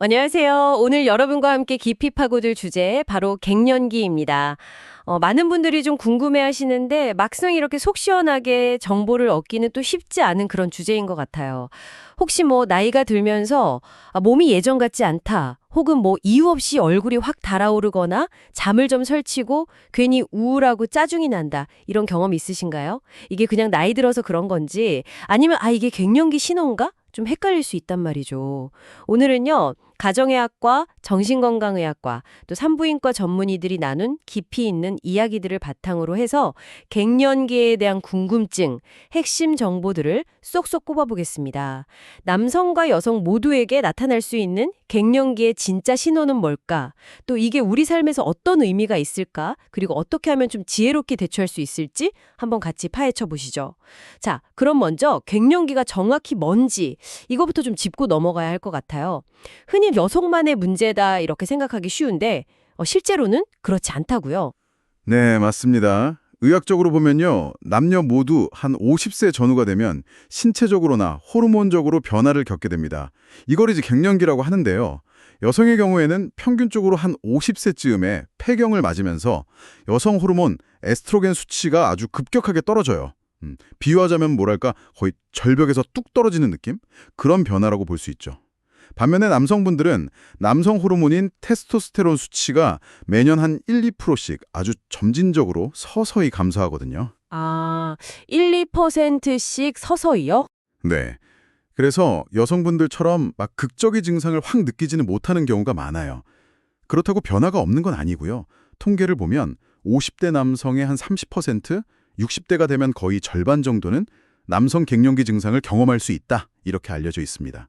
안녕하세요. 오늘 여러분과 함께 깊이 파고들 주제 바로 갱년기입니다. 어, 많은 분들이 좀 궁금해 하시는데 막상 이렇게 속 시원하게 정보를 얻기는 또 쉽지 않은 그런 주제인 것 같아요. 혹시 뭐 나이가 들면서 아, 몸이 예전 같지 않다. 혹은 뭐 이유 없이 얼굴이 확 달아오르거나 잠을 좀 설치고 괜히 우울하고 짜증이 난다. 이런 경험 있으신가요? 이게 그냥 나이 들어서 그런 건지 아니면 아 이게 갱년기 신호인가? 좀 헷갈릴 수 있단 말이죠. 오늘은요. 가정의학과, 정신건강의학과, 또 산부인과 전문의들이 나눈 깊이 있는 이야기들을 바탕으로 해서 갱년기에 대한 궁금증, 핵심 정보들을 쏙쏙 꼽아보겠습니다. 남성과 여성 모두에게 나타날 수 있는 갱년기의 진짜 신호는 뭘까? 또 이게 우리 삶에서 어떤 의미가 있을까? 그리고 어떻게 하면 좀 지혜롭게 대처할 수 있을지 한번 같이 파헤쳐 보시죠. 자, 그럼 먼저 갱년기가 정확히 뭔지 이거부터 좀 짚고 넘어가야 할 것 같아요. 흔히 여성만의 문제다 이렇게 생각하기 쉬운데 어, 실제로는 그렇지 않다고요. 네, 맞습니다. 의학적으로 보면요. 남녀 모두 한 50세 전후가 되면 신체적으로나 호르몬적으로 변화를 겪게 됩니다. 이걸 이제 갱년기라고 하는데요. 여성의 경우에는 평균적으로 한 50세쯤에 폐경을 맞으면서 여성 호르몬 에스트로겐 수치가 아주 급격하게 떨어져요. 음, 비유하자면 뭐랄까 거의 절벽에서 뚝 떨어지는 느낌? 그런 변화라고 볼 수 있죠. 반면에 남성분들은 남성 호르몬인 테스토스테론 수치가 매년 한 1, 2%씩 아주 점진적으로 서서히 감소하거든요. 아, 1, 2%씩 서서히요? 네. 그래서 여성분들처럼 막 극적인 증상을 확 느끼지는 못하는 경우가 많아요. 그렇다고 변화가 없는 건 아니고요. 통계를 보면 50대 남성의 한 30%, 60대가 되면 거의 절반 정도는 남성 갱년기 증상을 경험할 수 있다. 이렇게 알려져 있습니다.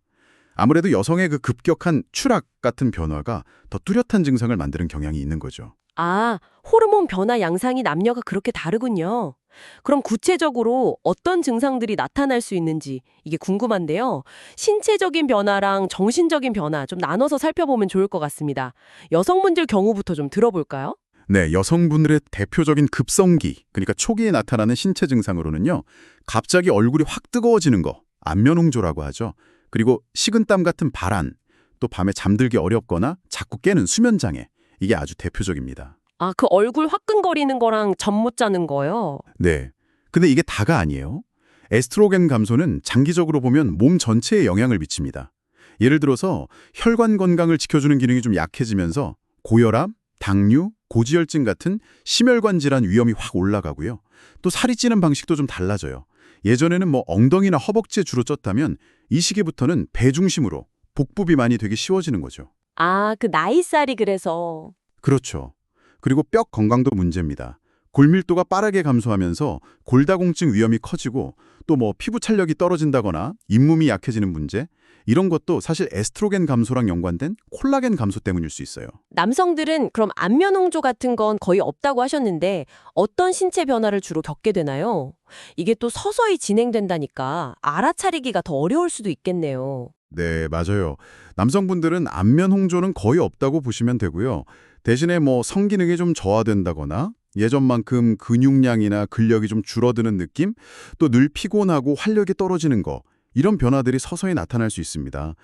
아무래도 여성의 그 급격한 추락 같은 변화가 더 뚜렷한 증상을 만드는 경향이 있는 거죠. 아, 호르몬 변화 양상이 남녀가 그렇게 다르군요. 그럼 구체적으로 어떤 증상들이 나타날 수 있는지 이게 궁금한데요. 신체적인 변화랑 정신적인 변화 좀 나눠서 살펴보면 좋을 것 같습니다. 여성분들 경우부터 좀 들어볼까요? 네, 여성분들의 대표적인 급성기, 그러니까 초기에 나타나는 신체 증상으로는요. 갑자기 얼굴이 확 뜨거워지는 거, 안면홍조라고 하죠. 그리고 식은땀 같은 발한, 또 밤에 잠들기 어렵거나 자꾸 깨는 수면장애, 이게 아주 대표적입니다. 아, 그 얼굴 화끈거리는 거랑 잠 못 자는 거요. 네. 근데 이게 다가 아니에요. 에스트로겐 감소는 장기적으로 보면 몸 전체에 영향을 미칩니다. 예를 들어서 혈관 건강을 지켜주는 기능이 좀 약해지면서 고혈압, 당뇨, 고지혈증 같은 심혈관 질환 위험이 확 올라가고요. 또 살이 찌는 방식도 좀 달라져요. 예전에는 뭐 엉덩이나 허벅지에 주로 쪘다면 이 시기부터는 배 중심으로 복부 비 만이 되기 쉬워지는 거죠. 아, 그 나이살이 그래서. 그렇죠. 그리고 뼈 건강도 문제입니다. 골밀도가 빠르게 감소하면서 골다공증 위험이 커지고 또 뭐 피부 탄력이 떨어진다거나 잇몸이 약해지는 문제 이런 것도 사실 에스트로겐 감소랑 연관된 콜라겐 감소 때문일 수 있어요. 남성들은 그럼 안면 홍조 같은 건 거의 없다고 하셨는데 어떤 신체 변화를 주로 겪게 되나요? 이게 또 서서히 진행된다니까 알아차리기가 더 어려울 수도 있겠네요. 네, 맞아요. 남성분들은 안면 홍조는 거의 없다고 보시면 되고요. 대신에 뭐 성기능이 좀 저하된다거나 예전만큼 근육량이나 근력이 좀 줄어드는 느낌, 또 늘 피곤하고 활력이 떨어지는 거 이런 변화들이 서서히 나타날 수 있습니다.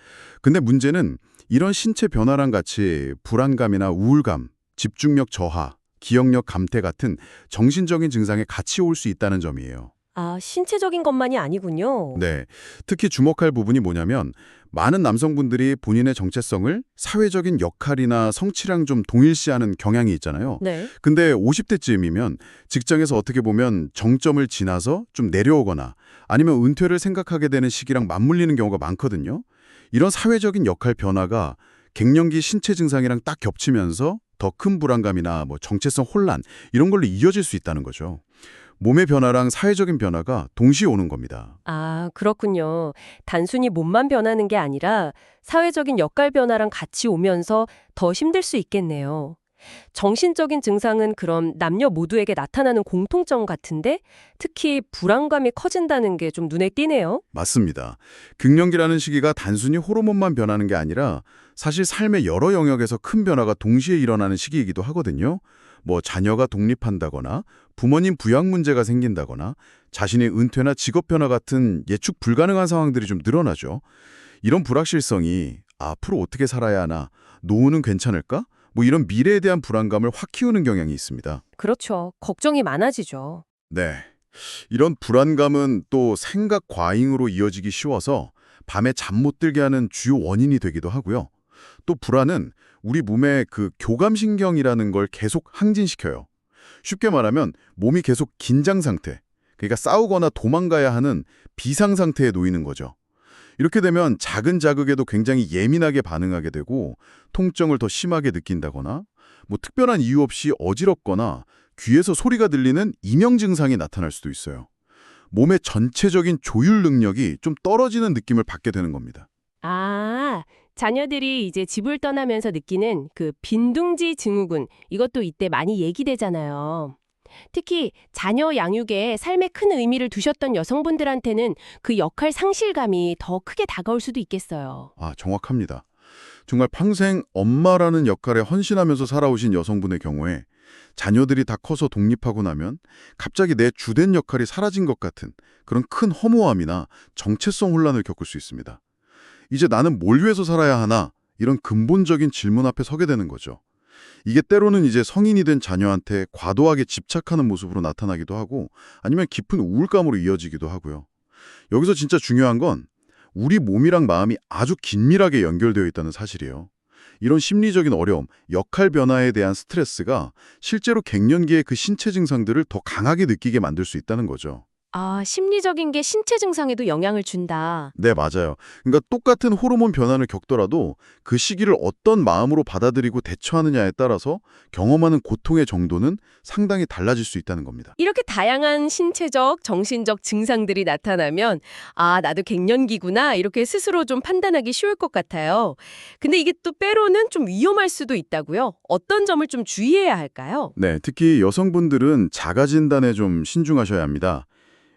근데 문제는 이런 신체 변화랑 같이 불안감이나 우울감, 집중력 저하, 기억력 감퇴 같은 정신적인 증상에 같이 올 수 있다는 점이에요. 아, 신체적인 것만이 아니군요. 네. 특히 주목할 부분이 뭐냐면 많은 남성분들이 본인의 정체성을 사회적인 역할이나 성취랑 좀 동일시하는 경향이 있잖아요. 네. 근데 50대쯤이면 직장에서 어떻게 보면 정점을 지나서 좀 내려오거나 아니면 은퇴를 생각하게 되는 시기랑 맞물리는 경우가 많거든요. 이런 사회적인 역할 변화가 갱년기 신체 증상이랑 딱 겹치면서 더 큰 불안감이나 뭐 정체성 혼란 이런 걸로 이어질 수 있다는 거죠. 몸의 변화랑 사회적인 변화가 동시에 오는 겁니다. 아, 그렇군요. 단순히 몸만 변하는 게 아니라 사회적인 역할 변화랑 같이 오면서 더 힘들 수 있겠네요. 정신적인 증상은 그럼 남녀 모두에게 나타나는 공통점 같은데 특히 불안감이 커진다는 게 좀 눈에 띄네요. 맞습니다. 갱년기라는 시기가 단순히 호르몬만 변하는 게 아니라 사실 삶의 여러 영역에서 큰 변화가 동시에 일어나는 시기이기도 하거든요. 뭐 자녀가 독립한다거나 부모님 부양 문제가 생긴다거나 자신의 은퇴나 직업 변화 같은 예측 불가능한 상황들이 좀 늘어나죠. 이런 불확실성이 앞으로 어떻게 살아야 하나, 노후는 괜찮을까? 뭐 이런 미래에 대한 불안감을 확 키우는 경향이 있습니다. 그렇죠. 걱정이 많아지죠. 네. 이런 불안감은 또 생각 과잉으로 이어지기 쉬워서 밤에 잠 못 들게 하는 주요 원인이 되기도 하고요. 또 불안은 우리 몸의 그 교감신경이라는 걸 계속 항진시켜요. 쉽게 말하면 몸이 계속 긴장 상태, 그러니까 싸우거나 도망가야 하는 비상 상태에 놓이는 거죠. 이렇게 되면 작은 자극에도 굉장히 예민하게 반응하게 되고 통증을 더 심하게 느낀다거나 뭐 특별한 이유 없이 어지럽거나 귀에서 소리가 들리는 이명 증상이 나타날 수도 있어요. 몸의 전체적인 조율 능력이 좀 떨어지는 느낌을 받게 되는 겁니다. 아, 자녀들이 이제 집을 떠나면서 느끼는 그 빈둥지 증후군, 이것도 이때 많이 얘기되잖아요. 특히 자녀 양육에 삶에 큰 의미를 두셨던 여성분들한테는 그 역할 상실감이 더 크게 다가올 수도 있겠어요. 아, 정확합니다. 정말 평생 엄마라는 역할에 헌신하면서 살아오신 여성분의 경우에 자녀들이 다 커서 독립하고 나면 갑자기 내 주된 역할이 사라진 것 같은 그런 큰 허무함이나 정체성 혼란을 겪을 수 있습니다. 이제 나는 뭘 위해서 살아야 하나 이런 근본적인 질문 앞에 서게 되는 거죠. 이게 때로는 이제 성인이 된 자녀한테 과도하게 집착하는 모습으로 나타나기도 하고 아니면 깊은 우울감으로 이어지기도 하고요. 여기서 진짜 중요한 건 우리 몸이랑 마음이 아주 긴밀하게 연결되어 있다는 사실이에요. 이런 심리적인 어려움, 역할 변화에 대한 스트레스가 실제로 갱년기의 그 신체 증상들을 더 강하게 느끼게 만들 수 있다는 거죠. 아, 심리적인 게 신체 증상에도 영향을 준다. 네, 맞아요. 그러니까 똑같은 호르몬 변화를 겪더라도 그 시기를 어떤 마음으로 받아들이고 대처하느냐에 따라서 경험하는 고통의 정도는 상당히 달라질 수 있다는 겁니다. 이렇게 다양한 신체적, 정신적 증상들이 나타나면 아, 나도 갱년기구나 이렇게 스스로 좀 판단하기 쉬울 것 같아요. 근데 이게 또 빼로는 좀 위험할 수도 있다고요. 어떤 점을 좀 주의해야 할까요? 네, 특히 여성분들은 자가 진단에 좀 신중하셔야 합니다.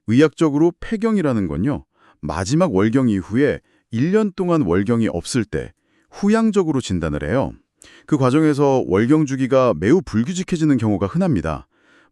의학적으로 폐경이라는 건요. 마지막 월경 이후에 1년 동안 월경이 없을 때 후양적으로 진단을 해요. 그 과정에서 월경 주기가 매우 불규칙해지는 경우가 흔합니다.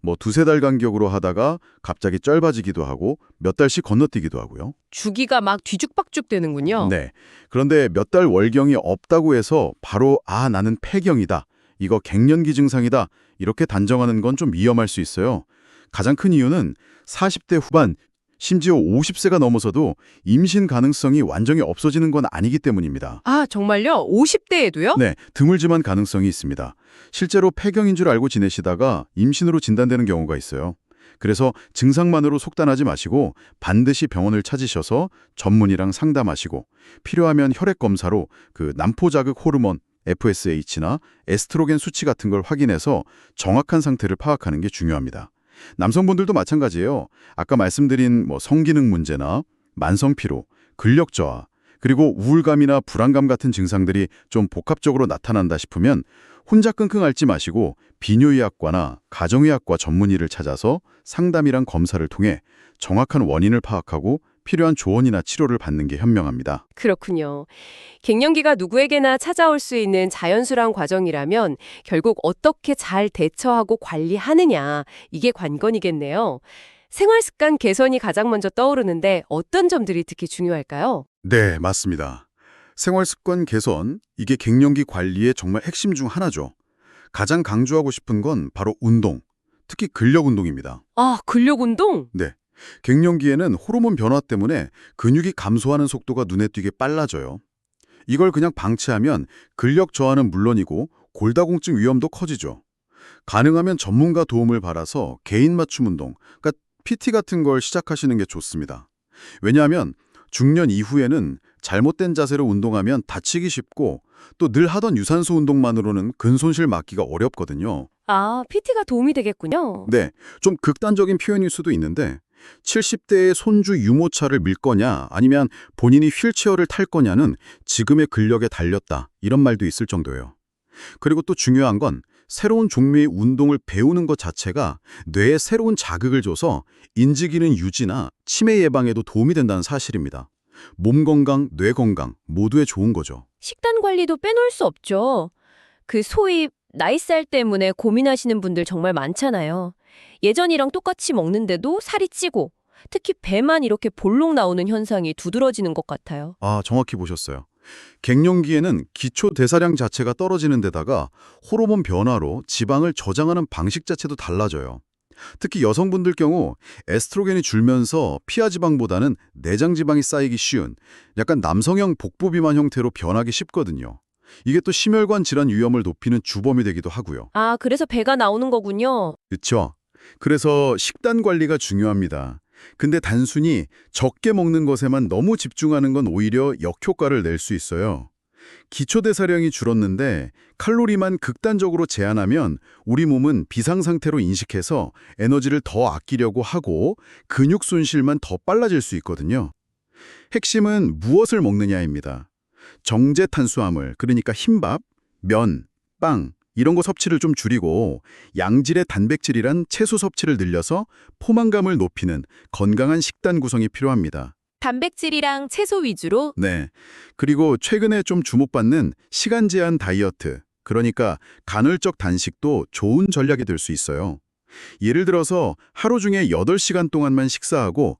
뭐 두세 달 간격으로 하다가 갑자기 짧아지기도 하고 몇 달씩 건너뛰기도 하고요. 주기가 막 뒤죽박죽 되는군요. 네. 그런데 몇 달 월경이 없다고 해서 바로 아 나는 폐경이다. 이거 갱년기 증상이다. 이렇게 단정하는 건 좀 위험할 수 있어요. 가장 큰 이유는 40대 후반, 심지어 50세가 넘어서도 임신 가능성이 완전히 없어지는 건 아니기 때문입니다. 아, 정말요? 50대에도요? 네, 드물지만 가능성이 있습니다. 실제로 폐경인 줄 알고 지내시다가 임신으로 진단되는 경우가 있어요. 그래서 증상만으로 속단하지 마시고 반드시 병원을 찾으셔서 전문의랑 상담하시고 필요하면 혈액 검사로 그 남포 자극 호르몬 FSH나 에스트로겐 수치 같은 걸 확인해서 정확한 상태를 파악하는 게 중요합니다. 남성분들도 마찬가지예요. 아까 말씀드린 뭐 성기능 문제나 만성 피로, 근력 저하, 그리고 우울감이나 불안감 같은 증상들이 좀 복합적으로 나타난다 싶으면 혼자 끙끙 앓지 마시고 비뇨의학과나 가정의학과 전문의를 찾아서 상담이랑 검사를 통해 정확한 원인을 파악하고 필요한 조언이나 치료를 받는 게 현명합니다. 그렇군요. 갱년기가 누구에게나 찾아올 수 있는 자연스러운 과정이라면 결국 어떻게 잘 대처하고 관리하느냐 이게 관건이겠네요. 생활 습관 개선이 가장 먼저 떠오르는데 어떤 점들이 특히 중요할까요? 네, 맞습니다. 생활 습관 개선, 이게 갱년기 관리의 정말 핵심 중 하나죠. 가장 강조하고 싶은 건 바로 운동, 특히 근력 운동입니다. 아, 근력 운동? 네. 갱년기에는 호르몬 변화 때문에 근육이 감소하는 속도가 눈에 띄게 빨라져요. 이걸 그냥 방치하면 근력 저하는 물론이고 골다공증 위험도 커지죠. 가능하면 전문가 도움을 받아서 개인 맞춤 운동, 그러니까 PT 같은 걸 시작하시는 게 좋습니다. 왜냐하면 중년 이후에는 잘못된 자세로 운동하면 다치기 쉽고 또 늘 하던 유산소 운동만으로는 근손실 막기가 어렵거든요. 아, PT가 도움이 되겠군요. 네, 좀 극단적인 표현일 수도 있는데 70대의 손주 유모차를 밀 거냐 아니면 본인이 휠체어를 탈 거냐는 지금의 근력에 달렸다 이런 말도 있을 정도예요. 그리고 또 중요한 건 새로운 종류의 운동을 배우는 것 자체가 뇌에 새로운 자극을 줘서 인지 기능 유지나 치매 예방에도 도움이 된다는 사실입니다. 몸 건강, 뇌 건강 모두에 좋은 거죠. 식단 관리도 빼놓을 수 없죠. 그 소위 나이살 때문에 고민하시는 분들 정말 많잖아요. 예전이랑 똑같이 먹는데도 살이 찌고 특히 배만 이렇게 볼록 나오는 현상이 두드러지는 것 같아요. 아, 정확히 보셨어요. 갱년기에는 기초 대사량 자체가 떨어지는 데다가 호르몬 변화로 지방을 저장하는 방식 자체도 달라져요. 특히 여성분들 경우 에스트로겐이 줄면서 피하 지방보다는 내장 지방이 쌓이기 쉬운 약간 남성형 복부 비만 형태로 변하기 쉽거든요. 이게 또 심혈관 질환 위험을 높이는 주범이 되기도 하고요. 아, 그래서 배가 나오는 거군요. 그렇죠. 그래서 식단 관리가 중요합니다. 근데 단순히 적게 먹는 것에만 너무 집중하는 건 오히려 역효과를 낼 수 있어요. 기초 대사량이 줄었는데 칼로리만 극단적으로 제한하면 우리 몸은 비상 상태로 인식해서 에너지를 더 아끼려고 하고 근육 손실만 더 빨라질 수 있거든요. 핵심은 무엇을 먹느냐입니다. 정제 탄수화물, 그러니까 흰밥, 면, 빵 이런 거 섭취를 좀 줄이고 양질의 단백질이란 채소 섭취를 늘려서 포만감을 높이는 건강한 식단 구성이 필요합니다. 단백질이랑 채소 위주로 네. 그리고 최근에 좀 주목받는 시간 제한 다이어트, 그러니까 간헐적 단식도 좋은 전략이 될 수 있어요. 예를 들어서 하루 중에 8시간 동안만 식사하고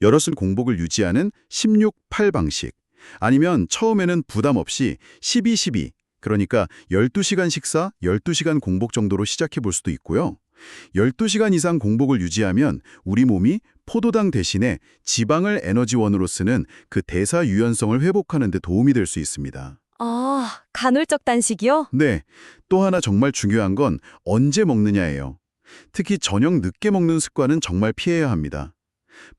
여럿을 공복을 유지하는 16-8 방식, 아니면 처음에는 부담 없이 12-12, 그러니까 12시간 식사, 12시간 공복 정도로 시작해 볼 수도 있고요. 12시간 이상 공복을 유지하면 우리 몸이 포도당 대신에 지방을 에너지원으로 쓰는 그 대사 유연성을 회복하는 데 도움이 될 수 있습니다. 아, 간헐적 단식이요? 네, 또 하나 정말 중요한 건 언제 먹느냐예요. 특히 저녁 늦게 먹는 습관은 정말 피해야 합니다.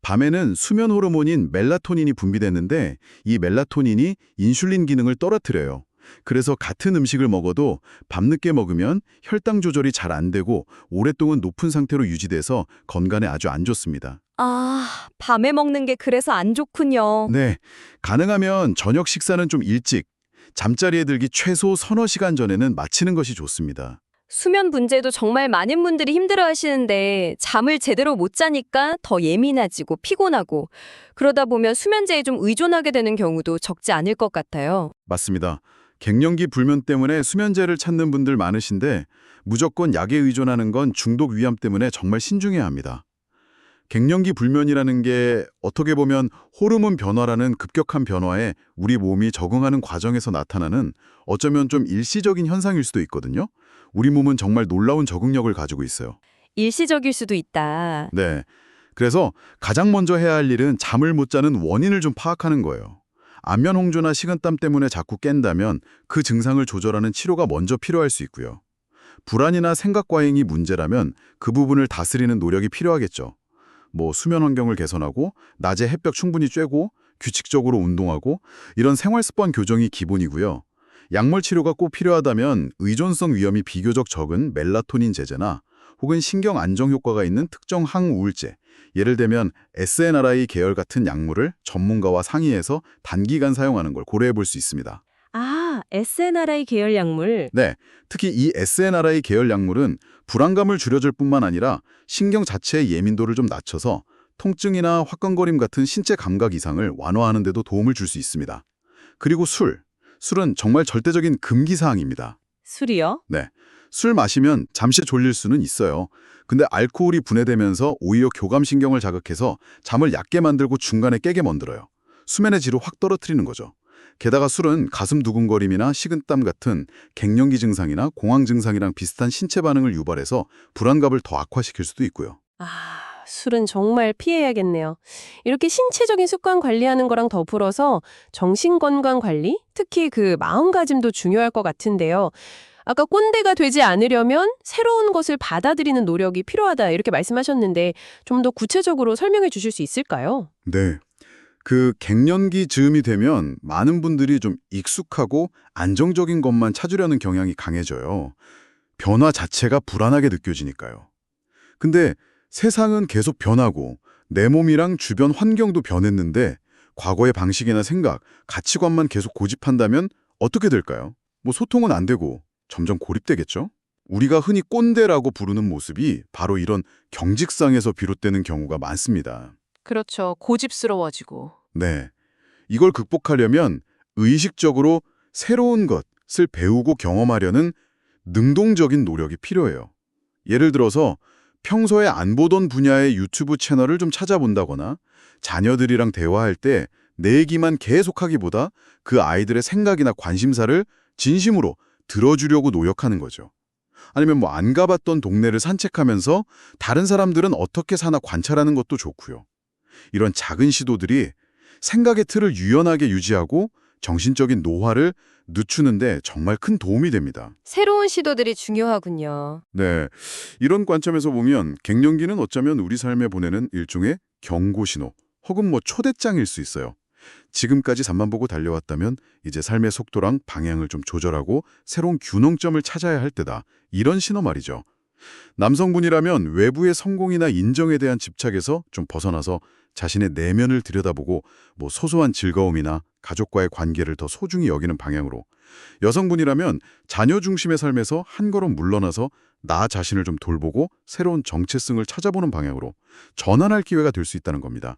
밤에는 수면 호르몬인 멜라토닌이 분비되는데 이 멜라토닌이 인슐린 기능을 떨어뜨려요. 그래서 같은 음식을 먹어도 밤늦게 먹으면 혈당 조절이 잘 안 되고 오랫동안 높은 상태로 유지돼서 건강에 아주 안 좋습니다. 아, 밤에 먹는 게 그래서 안 좋군요. 네, 가능하면 저녁 식사는 좀 일찍, 잠자리에 들기 최소 서너 시간 전에는 마치는 것이 좋습니다. 수면 문제도 정말 많은 분들이 힘들어 하시는데 잠을 제대로 못 자니까 더 예민해지고 피곤하고 그러다 보면 수면제에 좀 의존하게 되는 경우도 적지 않을 것 같아요. 맞습니다. 갱년기 불면 때문에 수면제를 찾는 분들 많으신데 무조건 약에 의존하는 건 중독 위험 때문에 정말 신중해야 합니다. 갱년기 불면이라는 게 어떻게 보면 호르몬 변화라는 급격한 변화에 우리 몸이 적응하는 과정에서 나타나는 어쩌면 좀 일시적인 현상일 수도 있거든요. 우리 몸은 정말 놀라운 적응력을 가지고 있어요. 일시적일 수도 있다. 네. 그래서 가장 먼저 해야 할 일은 잠을 못 자는 원인을 좀 파악하는 거예요. 안면 홍조나 식은땀 때문에 자꾸 깬다면 그 증상을 조절하는 치료가 먼저 필요할 수 있고요. 불안이나 생각 과잉이 문제라면 그 부분을 다스리는 노력이 필요하겠죠. 뭐 수면 환경을 개선하고 낮에 햇볕 충분히 쬐고 규칙적으로 운동하고 이런 생활 습관 교정이 기본이고요. 약물 치료가 꼭 필요하다면 의존성 위험이 비교적 적은 멜라토닌 제제나 혹은 신경 안정 효과가 있는 특정 항우울제, 예를 들면 SNRI 계열 같은 약물을 전문가와 상의해서 단기간 사용하는 걸 고려해 볼 수 있습니다. 아, SNRI 계열 약물. 네, 특히 이 SNRI 계열 약물은 불안감을 줄여줄 뿐만 아니라 신경 자체의 예민도를 좀 낮춰서 통증이나 화끈거림 같은 신체 감각 이상을 완화하는 데도 도움을 줄 수 있습니다. 그리고 술. 술은 정말 절대적인 금기 사항입니다. 술이요? 네. 술 마시면 잠시 졸릴 수는 있어요. 근데 알코올이 분해되면서 오히려 교감신경을 자극해서 잠을 얕게 만들고 중간에 깨게 만들어요. 수면의 질을 확 떨어뜨리는 거죠. 게다가 술은 가슴 두근거림이나 식은땀 같은 갱년기 증상이나 공황 증상이랑 비슷한 신체 반응을 유발해서 불안감을 더 악화시킬 수도 있고요. 아, 술은 정말 피해야겠네요. 이렇게 신체적인 습관 관리하는 거랑 더불어서 정신 건강 관리, 특히 그 마음가짐도 중요할 것 같은데요. 아까 꼰대가 되지 않으려면 새로운 것을 받아들이는 노력이 필요하다 이렇게 말씀하셨는데 좀 더 구체적으로 설명해 주실 수 있을까요? 네. 그 갱년기 즈음이 되면 많은 분들이 좀 익숙하고 안정적인 것만 찾으려는 경향이 강해져요. 변화 자체가 불안하게 느껴지니까요. 근데 세상은 계속 변하고 내 몸이랑 주변 환경도 변했는데 과거의 방식이나 생각, 가치관만 계속 고집한다면 어떻게 될까요? 뭐 소통은 안 되고 점점 고립되겠죠? 우리가 흔히 꼰대라고 부르는 모습이 바로 이런 경직상에서 비롯되는 경우가 많습니다. 그렇죠. 고집스러워지고. 네. 이걸 극복하려면 의식적으로 새로운 것을 배우고 경험하려는 능동적인 노력이 필요해요. 예를 들어서 평소에 안 보던 분야의 유튜브 채널을 좀 찾아본다거나 자녀들이랑 대화할 때 내 얘기만 계속하기보다 그 아이들의 생각이나 관심사를 진심으로 들어주려고 노력하는 거죠. 아니면 뭐 안 가봤던 동네를 산책하면서 다른 사람들은 어떻게 사나 관찰하는 것도 좋고요. 이런 작은 시도들이 생각의 틀을 유연하게 유지하고 정신적인 노화를 늦추는데 정말 큰 도움이 됩니다. 새로운 시도들이 중요하군요. 네, 이런 관점에서 보면 갱년기는 어쩌면 우리 삶에 보내는 일종의 경고 신호 혹은 뭐 초대장일 수 있어요. 지금까지 산만 보고 달려왔다면 이제 삶의 속도랑 방향을 좀 조절하고 새로운 균형점을 찾아야 할 때다. 이런 신호 말이죠. 남성분이라면 외부의 성공이나 인정에 대한 집착에서 좀 벗어나서 자신의 내면을 들여다보고 뭐 소소한 즐거움이나 가족과의 관계를 더 소중히 여기는 방향으로 여성분이라면 자녀 중심의 삶에서 한 걸음 물러나서 나 자신을 좀 돌보고 새로운 정체성을 찾아보는 방향으로 전환할 기회가 될 수 있다는 겁니다.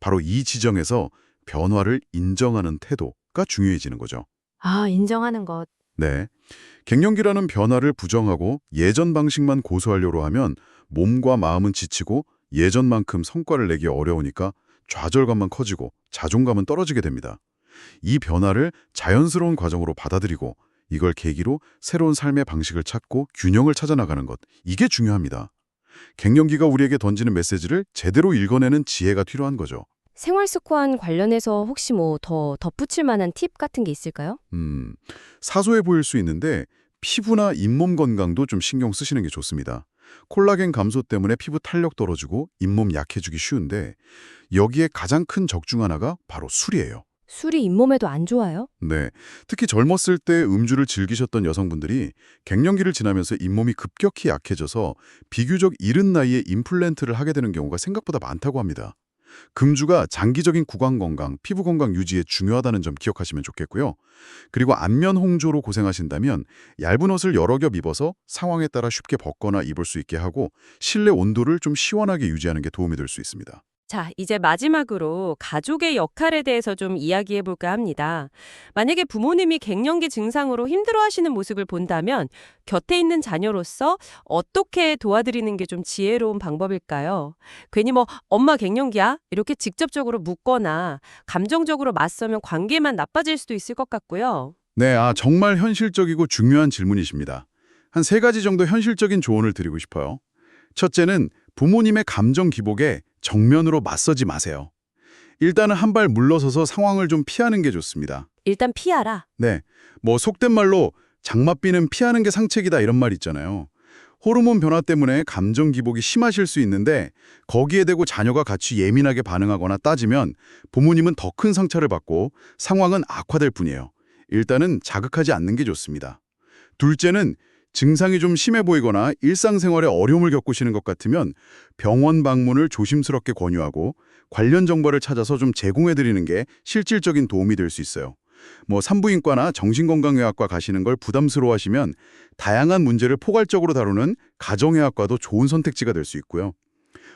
바로 이 지정에서 변화를 인정하는 태도가 중요해지는 거죠. 아, 인정하는 것. 네. 갱년기라는 변화를 부정하고 예전 방식만 고수하려고 하면 몸과 마음은 지치고 예전만큼 성과를 내기 어려우니까 좌절감만 커지고 자존감은 떨어지게 됩니다. 이 변화를 자연스러운 과정으로 받아들이고 이걸 계기로 새로운 삶의 방식을 찾고 균형을 찾아나가는 것, 이게 중요합니다. 갱년기가 우리에게 던지는 메시지를 제대로 읽어내는 지혜가 필요한 거죠. 생활 습관 관련해서 혹시 뭐 더 덧붙일 만한 팁 같은 게 있을까요? 음, 사소해 보일 수 있는데 피부나 잇몸 건강도 좀 신경 쓰시는 게 좋습니다. 콜라겐 감소 때문에 피부 탄력 떨어지고 잇몸 약해지기 쉬운데 여기에 가장 큰 적 중 하나가 바로 술이에요. 술이 잇몸에도 안 좋아요? 네, 특히 젊었을 때 음주를 즐기셨던 여성분들이 갱년기를 지나면서 잇몸이 급격히 약해져서 비교적 이른 나이에 임플란트를 하게 되는 경우가 생각보다 많다고 합니다. 금주가 장기적인 구강 건강, 피부 건강 유지에 중요하다는 점 기억하시면 좋겠고요. 그리고 안면 홍조로 고생하신다면 얇은 옷을 여러 겹 입어서 상황에 따라 쉽게 벗거나 입을 수 있게 하고 실내 온도를 좀 시원하게 유지하는 게 도움이 될 수 있습니다. 자, 이제 마지막으로 가족의 역할에 대해서 좀 이야기해 볼까 합니다. 만약에 부모님이 갱년기 증상으로 힘들어 하시는 모습을 본다면 곁에 있는 자녀로서 어떻게 도와드리는 게 좀 지혜로운 방법일까요? 괜히 뭐 엄마 갱년기야? 이렇게 직접적으로 묻거나 감정적으로 맞서면 관계만 나빠질 수도 있을 것 같고요. 네, 아 정말 현실적이고 중요한 질문이십니다. 한 세 가지 정도 현실적인 조언을 드리고 싶어요. 첫째는 부모님의 감정 기복에 정면으로 맞서지 마세요. 일단은 한 발 물러서서 상황을 좀 피하는 게 좋습니다. 일단 피하라. 네, 뭐 속된 말로 장맛비는 피하는 게 상책이다 이런 말 있잖아요. 호르몬 변화 때문에 감정 기복이 심하실 수 있는데 거기에 대고 자녀가 같이 예민하게 반응하거나 따지면 부모님은 더 큰 상처를 받고 상황은 악화될 뿐이에요. 일단은 자극하지 않는 게 좋습니다. 둘째는 증상이 좀 심해 보이거나 일상생활에 어려움을 겪으시는 것 같으면 병원 방문을 조심스럽게 권유하고 관련 정보를 찾아서 좀 제공해 드리는 게 실질적인 도움이 될 수 있어요. 뭐 산부인과나 정신건강의학과 가시는 걸 부담스러워하시면 다양한 문제를 포괄적으로 다루는 가정의학과도 좋은 선택지가 될 수 있고요.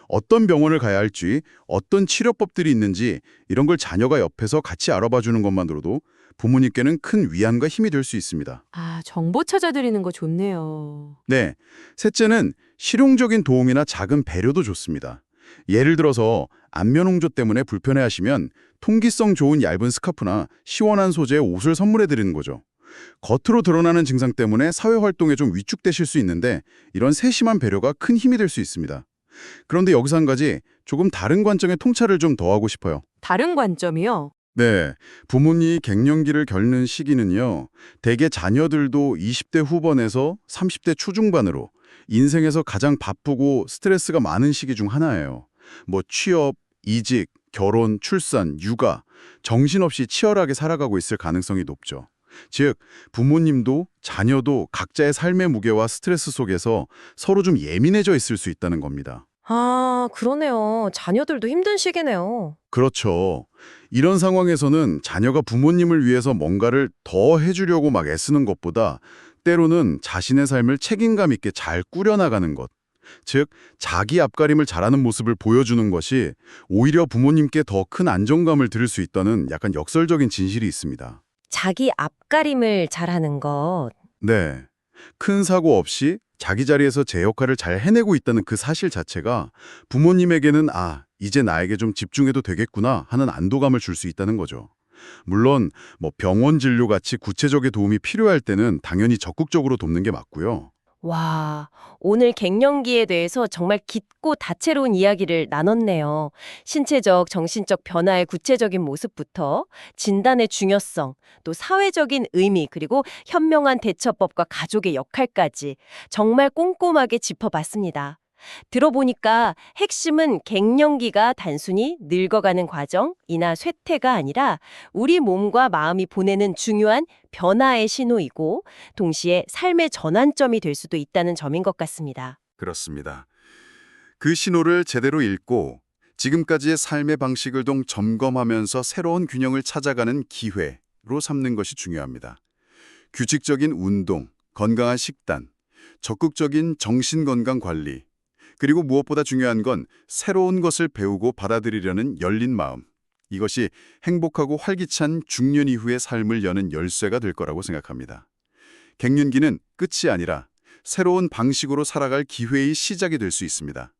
어떤 병원을 가야 할지, 어떤 치료법들이 있는지 이런 걸 자녀가 옆에서 같이 알아봐 주는 것만으로도 부모님께는 큰 위안과 힘이 될 수 있습니다. 아, 정보 찾아드리는 거 좋네요. 네, 셋째는 실용적인 도움이나 작은 배려도 좋습니다. 예를 들어서 안면홍조 때문에 불편해하시면 통기성 좋은 얇은 스카프나 시원한 소재의 옷을 선물해 드리는 거죠. 겉으로 드러나는 증상 때문에 사회활동에 좀 위축되실 수 있는데 이런 세심한 배려가 큰 힘이 될 수 있습니다. 그런데 여기서 한 가지 조금 다른 관점의 통찰을 좀 더하고 싶어요. 다른 관점이요? 네, 부모님이 갱년기를 겪는 시기는요. 대개 자녀들도 20대 후반에서 30대 초중반으로 인생에서 가장 바쁘고 스트레스가 많은 시기 중 하나예요. 뭐 취업, 이직, 결혼, 출산, 육아, 정신없이 치열하게 살아가고 있을 가능성이 높죠. 즉, 부모님도 자녀도 각자의 삶의 무게와 스트레스 속에서 서로 좀 예민해져 있을 수 있다는 겁니다. 아, 그러네요. 자녀들도 힘든 시기네요. 그렇죠. 이런 상황에서는 자녀가 부모님을 위해서 뭔가를 더 해주려고 막 애쓰는 것보다 때로는 자신의 삶을 책임감 있게 잘 꾸려나가는 것, 즉 자기 앞가림을 잘하는 모습을 보여주는 것이 오히려 부모님께 더 큰 안정감을 드릴 수 있다는 약간 역설적인 진실이 있습니다. 자기 앞가림을 잘하는 것. 네. 큰 사고 없이 자기 자리에서 제 역할을 잘 해내고 있다는 그 사실 자체가 부모님에게는 아, 이제 나에게 좀 집중해도 되겠구나 하는 안도감을 줄 수 있다는 거죠. 물론 뭐 병원 진료 같이 구체적인 도움이 필요할 때는 당연히 적극적으로 돕는 게 맞고요. 와, 오늘 갱년기에 대해서 정말 깊고 다채로운 이야기를 나눴네요. 신체적, 정신적 변화의 구체적인 모습부터 진단의 중요성, 또 사회적인 의미, 그리고 현명한 대처법과 가족의 역할까지 정말 꼼꼼하게 짚어봤습니다. 들어보니까 핵심은 갱년기가 단순히 늙어가는 과정이나 쇠퇴가 아니라 우리 몸과 마음이 보내는 중요한 변화의 신호이고 동시에 삶의 전환점이 될 수도 있다는 점인 것 같습니다. 그렇습니다. 그 신호를 제대로 읽고 지금까지의 삶의 방식을 동 점검하면서 새로운 균형을 찾아가는 기회로 삼는 것이 중요합니다. 규칙적인 운동, 건강한 식단, 적극적인 정신건강 관리, 그리고 무엇보다 중요한 건 새로운 것을 배우고 받아들이려는 열린 마음. 이것이 행복하고 활기찬 중년 이후의 삶을 여는 열쇠가 될 거라고 생각합니다. 갱년기는 끝이 아니라 새로운 방식으로 살아갈 기회의 시작이 될 수 있습니다.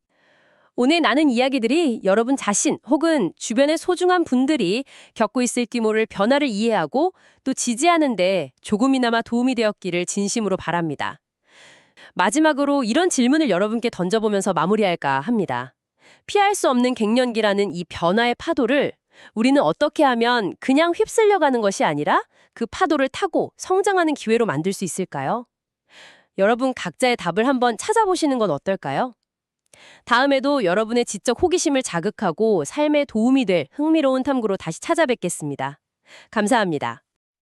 오늘 나눈 이야기들이 여러분 자신 혹은 주변의 소중한 분들이 겪고 있을지 모를 변화를 이해하고 또 지지하는 데 조금이나마 도움이 되었기를 진심으로 바랍니다. 마지막으로 이런 질문을 여러분께 던져보면서 마무리할까 합니다. 피할 수 없는 갱년기라는 이 변화의 파도를 우리는 어떻게 하면 그냥 휩쓸려가는 것이 아니라 그 파도를 타고 성장하는 기회로 만들 수 있을까요? 여러분 각자의 답을 한번 찾아보시는 건 어떨까요? 다음에도 여러분의 지적 호기심을 자극하고 삶에 도움이 될 흥미로운 탐구로 다시 찾아뵙겠습니다. 감사합니다.